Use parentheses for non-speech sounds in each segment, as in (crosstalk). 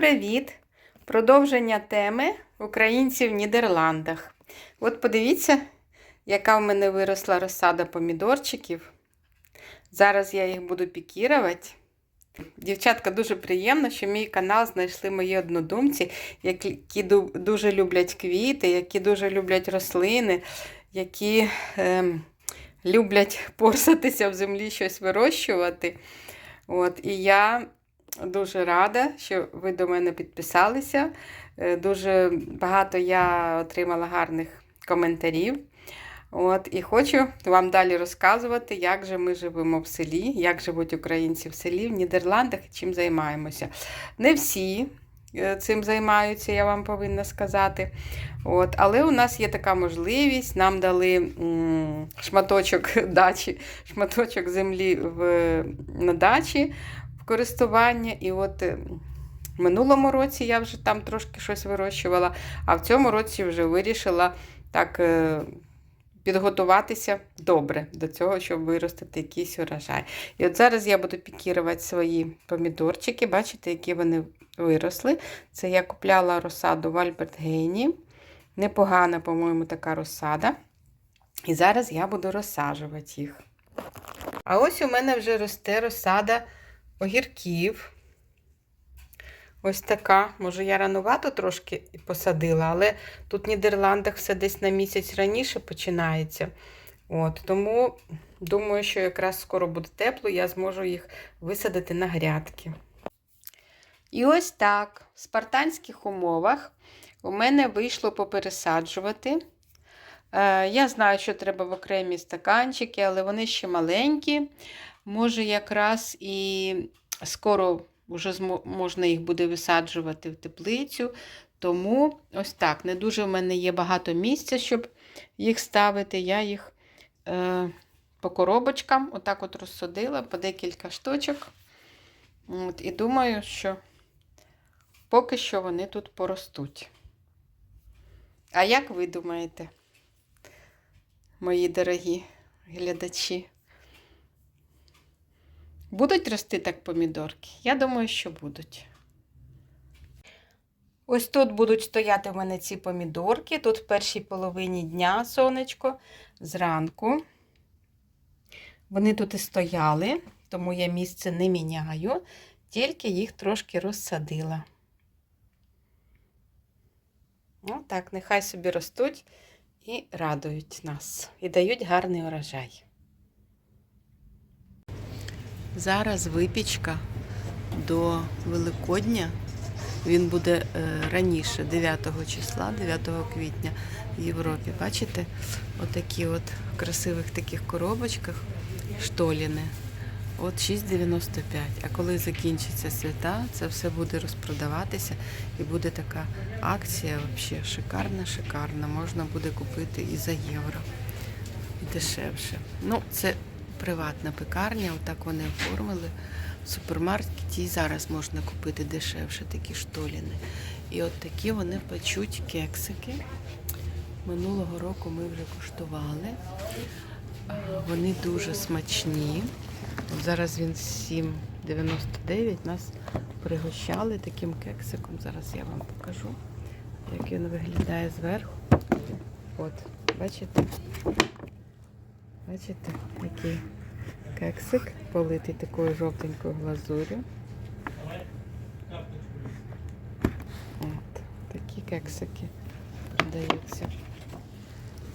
привіт! Продовження теми українців в Нідерландах. От подивіться, яка в мене виросла розсада помідорчиків. Зараз я їх буду пікірувати. Дівчатка, дуже приємно, що мій канал знайшли мої однодумці, які дуже люблять квіти, які дуже люблять рослини, які ем, люблять порсатися в землі, щось вирощувати. От, і я дуже рада, що ви до мене підписалися. Е, Дуже багато я отримала гарних коментарів. От, і хочу вам далі розказувати, як же ми живемо в селі, як живуть українці в селі, в Нідерландах і чим займаємося. Не всі е, цим займаються, я вам повинна сказати. От, але у нас є така можливість, нам дали м, шматочок (laughs) дачі, шматочок землі в, на дачі користування. І от е, в минулому році я вже там трошки щось вирощувала, а в цьому році вже вирішила так е, підготуватися добре до цього, щоб виростити якийсь урожай. І от зараз я буду пікірувати свої помідорчики. Бачите, які вони виросли. Це я купляла розсаду в Альбертгейні. Непогана, по-моєму, така розсада. І зараз я буду розсаджувати їх. А ось у мене вже росте розсада огірків. Ось така. Може, я ранувато трошки посадила, але тут в Нідерландах все десь на місяць раніше починається. От, Тому думаю, що якраз скоро буде тепло, я зможу їх висадити на грядки. І ось так, в спартанських умовах у мене вийшло попересаджувати. Е, Я знаю, що треба в окремі стаканчики, але вони ще маленькі. Може, якраз і скоро вже можна їх буде висаджувати в теплицю. Тому ось так. Не дуже в мене є багато місця, щоб їх ставити. Я їх е, по коробочкам отак от розсадила по декілька штучок. От, і думаю, що поки що вони тут поростуть. А як ви думаєте, мої дорогі глядачі? Будуть рости так помідорки? Я думаю, що будуть. Ось тут будуть стояти в мене ці помідорки. Тут в першій половині дня сонечко зранку. Вони тут і стояли, тому я місце не міняю, тільки їх трошки розсадила. Отак, нехай собі ростуть і радують нас, і дають гарний урожай. Зараз випічка до Великодня. Він буде е, раніше, 9 числа, 9 квітня в Європі. Бачите? Отакі от в красивих таких коробочках штоліни. От 6,95. А коли закінчаться свята, це все буде розпродаватися і буде така акція взагалі шикарна, шикарна. Можна буде купити і за євро. І дешевше. Ну, це приватна пекарня, отак вони оформили. В супермаркеті і зараз можна купити дешевше такі штоліни. І от такі вони печуть кексики. Минулого року ми вже куштували. Вони дуже смачні. Зараз він 7,99. Нас пригощали таким кексиком. Зараз я вам покажу, як він виглядає зверху. От, бачите? Бачите, який кексик, политий такою жовтенькою глазур'ю. От, такі кексики продаються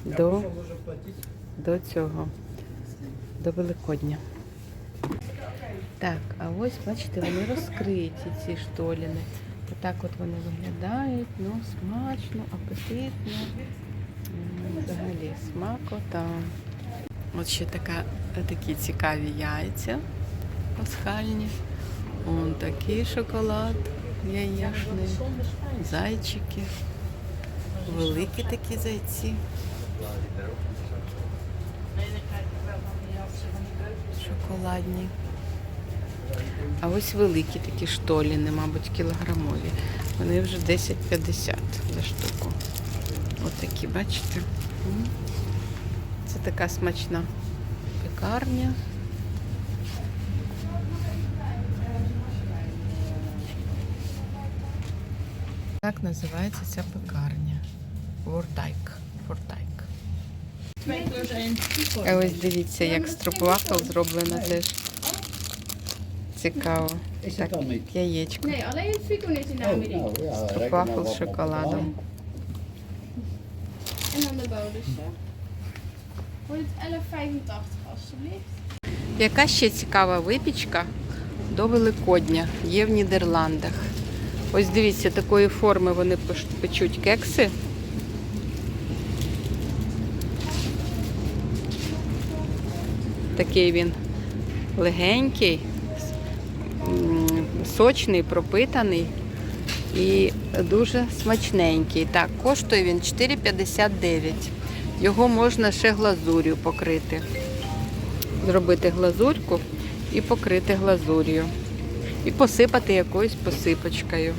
до, до цього, до Великодня. Так, а ось, бачите, вони розкриті, ці штоліни. Отак от вони виглядають, ну, смачно, апетитно. Взагалі смакота. От ще така, такі цікаві яйця пасхальні. Он такий шоколад яєчний, зайчики, великі такі зайці. Шоколадні. А ось великі такі штоліни, мабуть, кілограмові. Вони вже 10,50 за штуку. Ось такі, бачите? Це така смачна пекарня. Так називається ця пекарня. Вортайк. Вортайк. А е, ось дивіться, як строплафл зроблено теж. Цікаво. Так, яєчко. Строплафл з шоколадом. Wordt 11,85 alstublieft? Яка ще цікава випічка до Великодня є в Нідерландах. Ось дивіться, такої форми вони печуть кекси. Такий він легенький, сочний, пропитаний і дуже смачненький. Так, коштує він 4,59. Його можна ще глазур'ю покрити зробити глазурку і покрити глазур'ю. І посипати якоюсь посипочкою.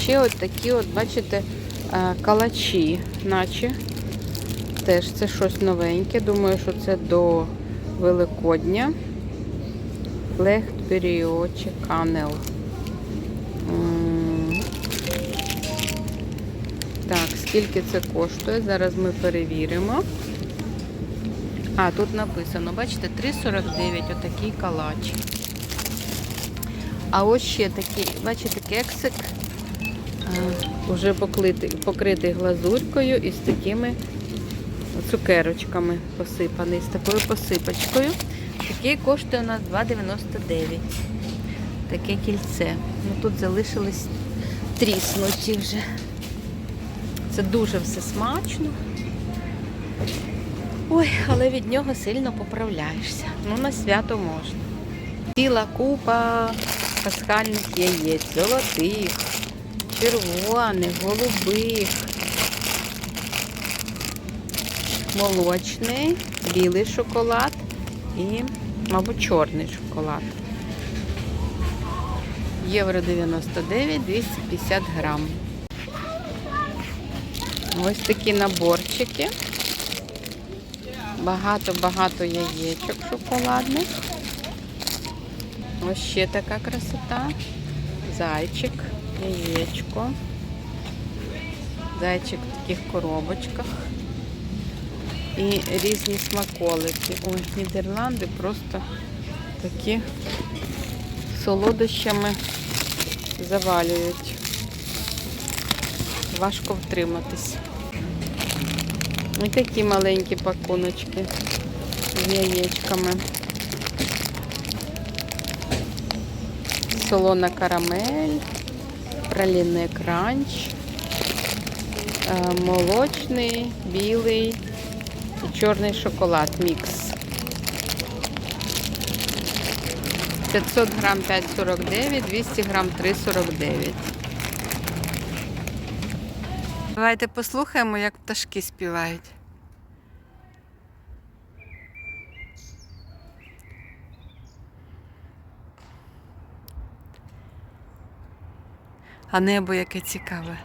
Ще от такі, от, бачите, калачі, наче. Теж це щось новеньке. Думаю, що це до Великодня. Лехтберіо чи канел. Так, скільки це коштує? Зараз ми перевіримо. А, тут написано, бачите, 3,49 отакий калач. А ось ще такий, бачите, кексик а, уже покритий глазурькою і з такими цукерочками посипаний, з такою посипочкою. Такий коштує у нас 2,99. Таке кільце. Ну тут залишились тріснуті вже. Це дуже все смачно. Ой, але від нього сильно поправляєшся. Ну, на свято можна. Ціла купа пасхальних яєць, золотих, червоних, голубих, молочний, білий шоколад і, мабуть, чорний шоколад. Євро 99, 250 грам. Ось такі наборчики. Багато-багато яєчок шоколадних. Ось ще така красота. Зайчик, яєчко. Зайчик в таких коробочках. І різні смаколики. Ой, Нідерланди просто такі солодощами завалюють. Важко втриматись. Ось такі маленькі пакуночки з яєчками. Солона карамель, праліне кранч, е, молочний, білий і чорний шоколад мікс. 500 грам 5,49, 200 грам 3,49. Давайте послухаємо, як пташки співають. А небо яке цікаве.